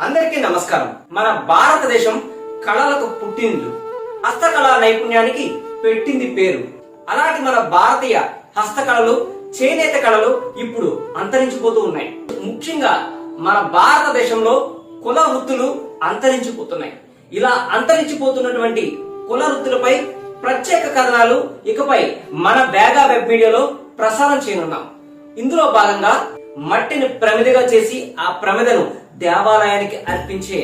అందరికీ నమస్కారం. మన భారతదేశం కళలకు పుట్టింది హస్తకళా నైపుణ్యానికి పెట్టింది పేరు. అలాంటి మన భారతీయ హస్తకళలు చేనేత కళలు ఇప్పుడు అంతరించిపోతూ ఉన్నాయి. ముఖ్యంగా మన భారతదేశంలో కుల వృత్తులు అంతరించిపోతున్నాయి. ఇలా అంతరించిపోతున్నటువంటి కుల వృత్తులపై ప్రత్యేక కథనాలు ఇకపై మన బేగా వెబ్ మీడియాలో ప్రసారం చేయనున్నాం. ఇందులో భాగంగా మట్టిని ప్రమిదగా చేసి ఆ ప్రమిదను దేవాలయానికి అర్పించే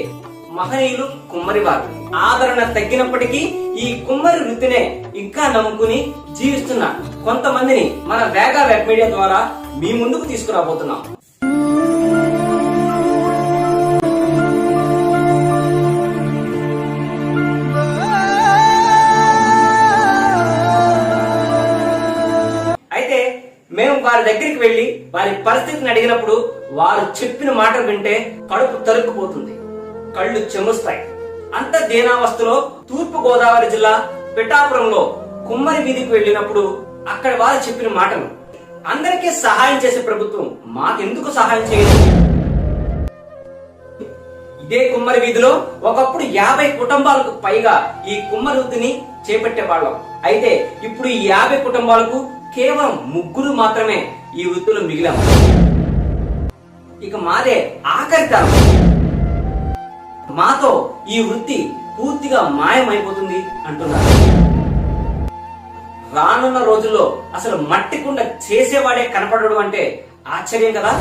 మహనీయులు కుమ్మరివారు ఆదరణ తగ్గినప్పటికీ ఈ కుమ్మరి వృత్తినే ఇంకా నమ్ముకుని జీవిస్తున్న కొంతమందిని మన వేగా వెబ్ మీడియా ద్వారా మీ ముందుకు తీసుకురాబోతున్నాం. అయితే మేము వారి దగ్గరికి వెళ్ళి వారి పరిస్థితిని అడిగినప్పుడు వారు చెప్పిన మాటలు వింటే కడుపు తరుక్కుపోతుంది కళ్ళు చెముస్తాయి. అంత దీనావస్థలో తూర్పు గోదావరి జిల్లా పిఠాపురంలో కుమ్మరి వీధికి వెళ్ళినప్పుడు అక్కడ వారు చెప్పిన మాటలు అందరికీ సహాయం చేసే ప్రభుత్వం మాకెందుకు సహాయం చేయదు ఇదే కుమ్మరి వీధిలో ఒకప్పుడు యాభై కుటుంబాలకు పైగా ఈ కుమ్మరి వృత్తిని చేపట్టే వాళ్ళం. అయితే ఇప్పుడు ఈ యాభై కుటుంబాలకు కేవలం ముగ్గురు మాత్రమే ఈ వృత్తిలో మిగిలాము ఇక మాదే ఆఖరి తరం. మాతో ఈ వృత్తి పూర్తిగా మాయమైపోతుంది అంటున్నారు. రానున్న రోజుల్లో అసలు మట్టి కుండ చేసేవాడే కనపడడం అంటే ఆశ్చర్యం కదా?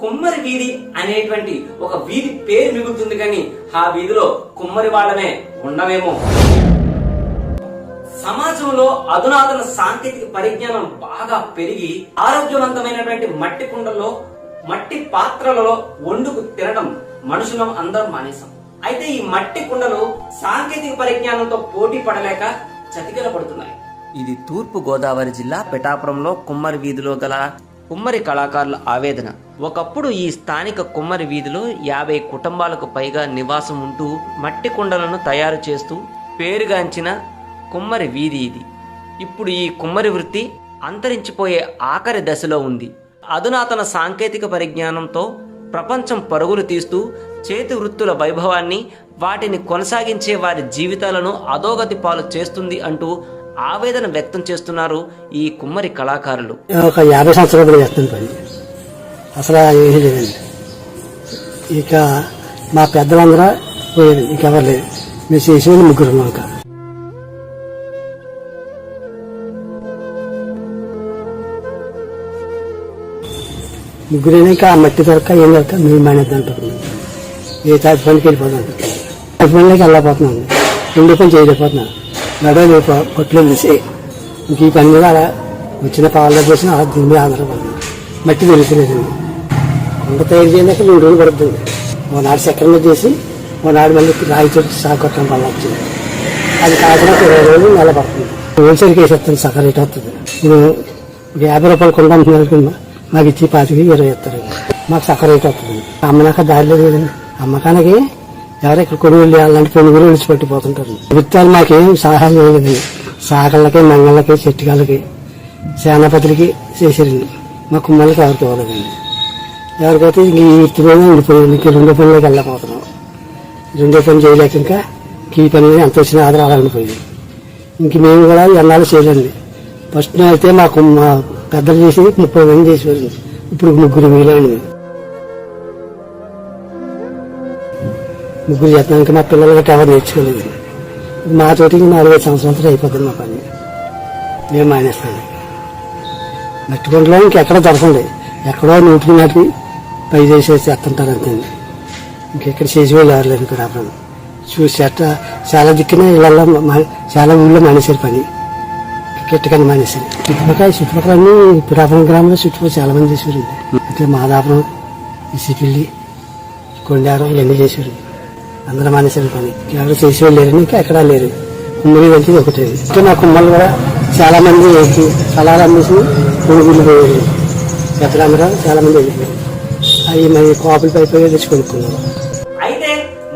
కుమ్మరి వీధి అనేటువంటి ఒక వీధి పేరు మిగులుతుంది కానీ ఆ వీధిలో కుమ్మరి వాళ్ళమే ఉండవేమో. సమాజంలో అధునాతన సాంకేతిక పరిజ్ఞానం బాగా పెరిగి ఆరోగ్యవంతమైనటువంటి మట్టి కుండల్లో మట్టి పాత్రలలో వండుకు తినడం మనుషులం అందరం మానేశాం. అయితే ఈ మట్టి కుండలు సాంకేతిక పరిజ్ఞానంతో పోటీ పడలేక చతికిల పడుతున్నాయి. ఇది తూర్పు గోదావరి జిల్లా పిఠాపురంలో కుమ్మరి వీధిలో గల కుమ్మరి కళాకారుల ఆవేదన. ఒకప్పుడు ఈ స్థానిక కుమ్మరి వీధిలో యాభై కుటుంబాలకు పైగా నివాసం ఉంటూ మట్టి కుండలను తయారు చేస్తూ పేరుగాంచిన కుమ్మరి వీధి ఇది. ఇప్పుడు ఈ కుమ్మరి వృత్తి అంతరించిపోయే ఆఖరి దశలో ఉంది. అధునాతన సాంకేతిక పరిజ్ఞానంతో ప్రపంచం పరుగులు తీస్తూ చేతి వృత్తుల వైభవాన్ని వాటిని కొనసాగించే వారి జీవితాలను అధోగతి పాలు చేస్తుంది అంటూ ఆవేదన వ్యక్తం చేస్తున్నారు ఈ కుమ్మరి కళాకారులు. ఒక యాభై సంవత్సరాలు చేస్తుంది పని. అసలు ఏమీ లేదండి. ఇక మా పెద్దలందరూ పోయారు. ఇంకెవరు లేదు మేము చేసేది ముగ్గురు ఇంకా. ముగ్గురైనాక ఆ మట్టి దొరక ఏం దొరక మేము మానేద్దాం అనుకుంటున్నాం ఏ తాటి పనికి వెళ్ళిపోతాం తాటి పనిలోకి వెళ్ళకపోతున్నాం రెండు పని చేయలేకపోతున్నాం నడవలు కొట్లు తీసి ఇంక ఈ పని మీద అలా వచ్చిన పాలలో పోసిన అలా దీని మీద ఆధారపడుతుంది మట్టి దొరుకుతులేదండి కొండ తయారు చేయడానికి మూడు రోజులు పడుతుంది. ఓ చక్కెర మీద చేసి ఓనాడు మళ్ళీ రాయి చోటు సాగు కొట్టడం వల్ల వచ్చింది. అది కాకుండా ఇరవై రోజులు నెల పడుతుంది. హోల్సేల్కి వేసేస్తాను సగం రేట్ వస్తుంది. ఇప్పుడు యాభై రూపాయలు కొండ అనుకున్నా మాకు ఇచ్చి పాతికి ఇరవై ఇస్తారు. మాకు సగం రేట్ వస్తుంది. అమ్మనాక దారిలో లేదు అమ్మకానికి ఎవరు ఇక్కడ కొనుగోలు చేయాలంటే కొనుగోలు విడిచి పట్టిపోతుంటారు ప్రభుత్వాలు మాకేం సహాయం చేయలేదండి. సాగళ్ళకి మంగళ్ళకి చెట్టుకాళ్ళకి సేనాపతులకి చేశారండి. మా కుమ్మలకి ఎవరికి ఇవ్వలేదండి. ఎవరికైతే ఇంక ఈ వృత్తిలోనే ఉండిపోయింది ఇంక రెండో పనిలోకి వెళ్ళకపోతున్నాం రెండో పని చేయలేక ఇంకా ఈ పని ఎంత వచ్చిన ఆధారాలు ఉండిపోయింది ఇంక మేము కూడా ఎన్నాళ్ళు చేయలేండి ఫస్ట్ అయితే మాకు మా పెద్దలు చేసి ముప్పై మంది చేసేవారు. ఇప్పుడు ముగ్గురు మిగిలింది ముగ్గురు చేస్తున్నాక మా పిల్లలు గట్రా ఎవరు నేర్చుకోలేదు. మా తోటి నాలుగైదు సంవత్సరాలు అయిపోతుంది మా పని. మేము మానేస్తాను. మట్టి ఇంకెక్కడ దొరకండి. ఎక్కడో నూటికి నాటికి పై చేసేసి ఎత్తుంటారు అంతే ఇంకెక్కడ చేసేవాళ్ళు ఎవరు లేరు ఇక్కడ చూసి అట్ట చాలా దిక్కున ఇళ్ళల్లో మా- చాలా ఊళ్ళో మానేశారు పని. కిట్టకని మానేశారు చుట్టుపక్కల చుట్టుపక్కల అన్ని పిఠాపురం గ్రామంలో చుట్టుపక్కల చాలా మంది చేసేవారు అట్లా మాదాపురం ఇసిపిల్లి కొండారం ఇవన్నీ చేశారు అందరూ మానేశారు పని. ఎవరు చేసేవాళ్ళు లేరు ఇంకా ఎక్కడా లేరు. కుమ్మరి వెళ్తే ఒకటే. అంటే మా కుమ్మలు కూడా చాలా మంది స్థలాలు అమ్మేసి కొనుగోలు పోయారు పెద్దలందరూ చాలా మంది వెళ్ళిపోయారు అవి మరి కాపులు పైపోయి తెచ్చి కొనుక్కున్నారు. అయితే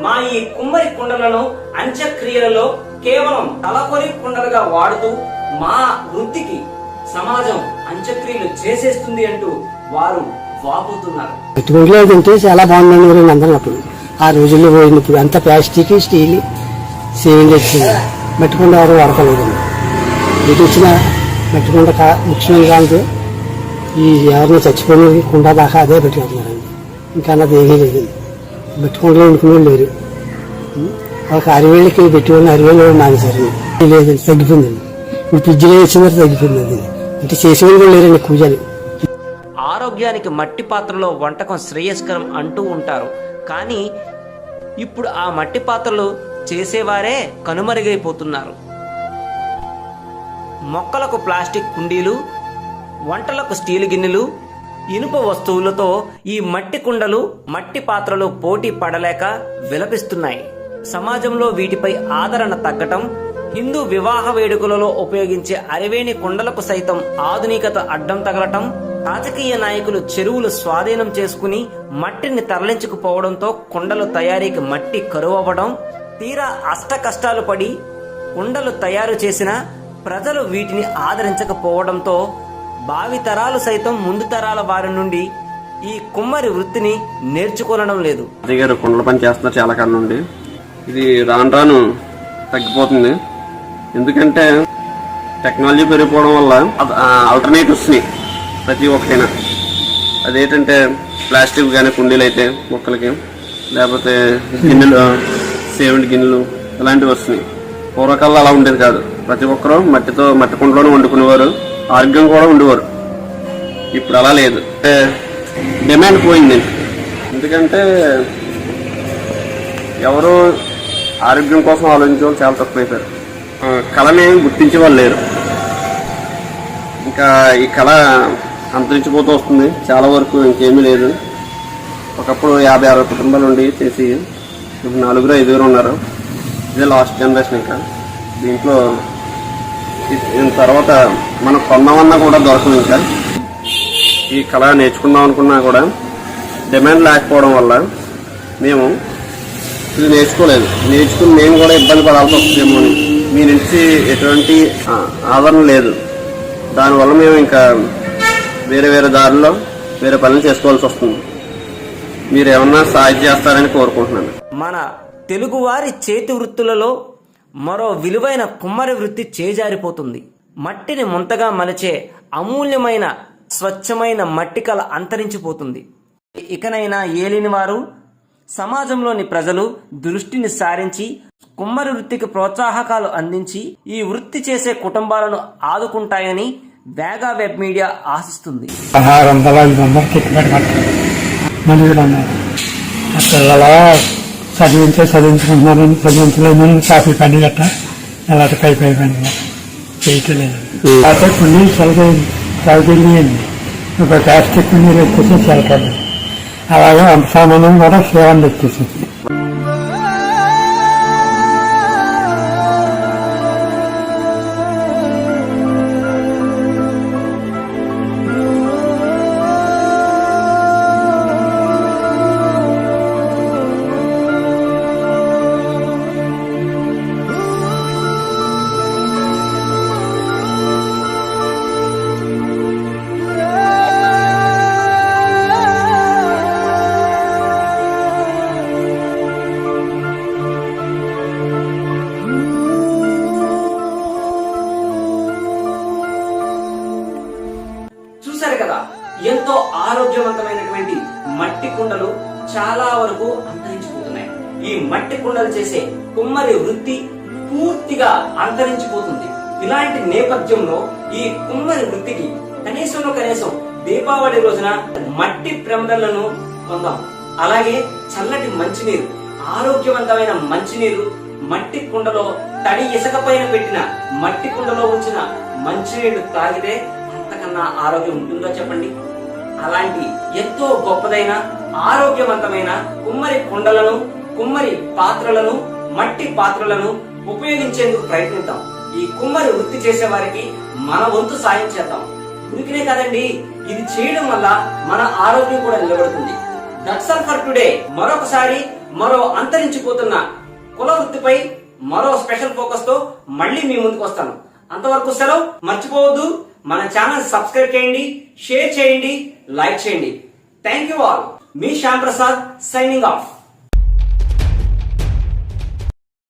మా ఈ కుమ్మరి కుండలను అంత్యక్రియలలో కేవలం తలకొని కుండలుగా వాడుతూ మా వృత్తికి సమాజం అంత్యక్రియలు చేసేస్తుంది అంటూ వారు వాపోతున్నారు. తింటే చాలా బాగుందని రెండు అందరం అప్పుడు. ఆ రోజుల్లో పోయినప్పుడు అంత ప్లాస్టిక్ స్టీల్ సేవింగ్ వచ్చింది. మట్టికొండ ఎవరు వాడకలేదు. ఇటు వచ్చిన మట్టికొండ కా ముఖ్యమైన కాదు. ఈ ఎవరిని చచ్చిపోయిన కుండ దాకా అదే పెట్టుకుంటున్నారండి. ఇంకా అన్నది ఏమీ లేదు. మట్టికొండలో వండుకునే వాళ్ళు లేరు ఒక అరవేళ్ళకి పెట్టుకుని వాళ్ళని అరవేళ్ళు మానేశారు. లేదండి తగ్గిపోయిందండి. ఇప్పుడు ఫ్రిడ్జ్లో వచ్చిన తగ్గిపోయింది అంటే చేసేవాళ్ళు కూడా లేరండి పూజలు ఆరోగ్యానికి మట్టి పాత్రలో వంటకం శ్రేయస్కరం అంటూ ఉంటారు. కానీ ఇప్పుడు ఆ మట్టి పాత్రలు చేసేవారే కనుమరుగైపోతున్నారు. మొక్కలకు ప్లాస్టిక్ కుండీలు వంటలకు స్టీల్ గిన్నెలు ఇనుప వస్తువులతో ఈ మట్టి కుండలు మట్టి పాత్రలు పోటీ పడలేక విలపిస్తున్నాయి. సమాజంలో వీటిపై ఆదరణ తగ్గటం హిందూ వివాహ వేడుకలలో ఉపయోగించే అరివేణి కుండలకు సైతం ఆధునికత అడ్డం తగలటం రాజకీయ నాయకులు చెరువులు స్వాధీనం చేసుకుని మట్టిని తరలించుకుపోవడంతో కుండలు తయారీకి మట్టి కరువవ్వడం తీరా అష్ట కష్టాలు పడి కుండలు తయారు చేసిన ప్రజలు వీటిని ఆదరించకపోవడంతో భావి తరాలు సైతం ముందు తరాల వారి నుండి ఈ కుమ్మరి వృత్తిని నేర్చుకోనడం లేదు. గారు కుండల పని చేస్తున్నారు చాలా కాలం నుండి. ఇది రాను రాను తగ్గిపోతుంది. ఎందుకంటే టెక్నాలజీ పెరిగిపోవడం వల్ల ఆల్టర్నేటివ్స్ని ప్రతి ఒక్కటైనా అదేంటంటే ప్లాస్టిక్ కానీ కుండీలు అయితే మొక్కలకి లేకపోతే గిన్నెలు సేవెంట్ గిన్నెలు ఇలాంటివి వస్తున్నాయి. పూర్వకాలంలో అలా ఉండేది కాదు. ప్రతి ఒక్కరూ మట్టితో మట్టి కుండలోనే వండుకునేవారు ఆరోగ్యం కూడా ఉండేవారు. ఇప్పుడు అలా లేదు. డిమాండ్ పోయింది. ఎందుకంటే ఎవరు ఆరోగ్యం కోసం ఆలోచించే వాళ్ళు చాలా తక్కువైపోయారు. కళని గుర్తించే వాళ్ళు లేరు. ఇంకా ఈ కళ అంతరించిపోతూ వస్తుంది. చాలా వరకు ఇంకేమీ లేదు. ఒకప్పుడు యాభై అరవై కుటుంబాలు ఉండి చేసి ఇప్పుడు నలుగురు ఐదుగురు ఉన్నారు. ఇదే లాస్ట్ జనరేషన్ ఇంకా. దీంట్లో తర్వాత మనం కొన్నామన్నా కూడా దొరకదు ఇంకా. ఈ కళ నేర్చుకుందాం అనుకున్నా కూడా డిమాండ్ లేకపోవడం వల్ల మేము ఇది నేర్చుకోలేదు. నేర్చుకుని మేము కూడా ఇబ్బంది పడాల్సి వస్తుందేమో అని. మీ నుంచి ఎటువంటి ఆదరణ లేదు. దానివల్ల మేము ఇంకా వేరే వేరే దారిలో వేరే పనులు చేసుకోవాల్సి వస్తుంది. మీరు ఏమన్నా సాయం చేస్తారని కోరుకుంటున్నాను. మన తెలుగువారి చేతి వృత్తులలో మరో విలువైన కుమ్మరి వృత్తి చేజారిపోతుంది. మట్టిని ముంతగా మలిచే అమూల్యమైన స్వచ్ఛమైన మట్టి కళ అంతరించిపోతుంది. ఇకనైనా ఏలిని వారు సమాజంలోని ప్రజలు దృష్టిని సారించి కుమ్మరి వృత్తికి ప్రోత్సాహకాలు అందించి ఈ వృత్తి చేసే కుటుంబాలను ఆదుకుంటాయని వేగా వెబ్ మీడియా ఆశిస్తుంది. పదహారు వందల ఐదు వందలు టికెట్ పిల్లలు చదివించే చదివించుకుంటున్నారని చదివించలేదని కాఫీ పని గట్ట అలాంటి పై పై పని చేయట్లేదు అయితే కొన్ని చదివి చదివింది ఒక ప్లాస్టిక్ నీరు వచ్చేసి చల్లకాదు అలాగే అంత సామానం కూడా సేవలు వచ్చేసింది చాలా వరకు అంతరించిపోతున్నాయి. ఈ మట్టి కుండలు చేసే కుమ్మరి వృత్తి పూర్తిగా అంతరించిపోతుంది. ఇలాంటి నేపథ్యంలో ఈ కుమ్మరి వృత్తికి కనీసంలో కనీసం దీపావళి రోజున మట్టి ప్రమదలను పొందాం. అలాగే చల్లటి మంచినీరు ఆరోగ్యవంతమైన మంచినీరు మట్టి కుండలో తడి ఇసుక పైన పెట్టిన మట్టి కుండలో ఉంచిన మంచినీరు తాగితే అంతకన్నా ఆరోగ్యం ఉంటుందో చెప్పండి? అలాంటి ఎంతో గొప్పదైన ఆరోగ్యవంతమైన కుమ్మరి కుండలను కుమ్మరి పాత్రలను మట్టి పాత్రలను ఉపయోగించేందుకు ప్రయత్నిద్దాం. ఈ కుమ్మరి వృత్తి చేసే వారికి మన వంతు సాయం చేద్దాం. ఉనికినే కదండి ఇది చేయడం వల్ల మన ఆరోగ్యం కూడా నిలబడుతుంది. That's all for today. మరొకసారి మరో అంతరించిపోతున్న కుల వృత్తిపై మరో స్పెషల్ ఫోకస్తో మళ్ళీ మీ ముందుకు వస్తాను. అంతవరకు సెలవు. మర్చిపోవద్దు. మన ఛానల్ సబ్స్క్రైబ్ చేయండి షేర్ చేయండి లైక్ చేయండి. Thank you all. Me Shyam Prasad signing of.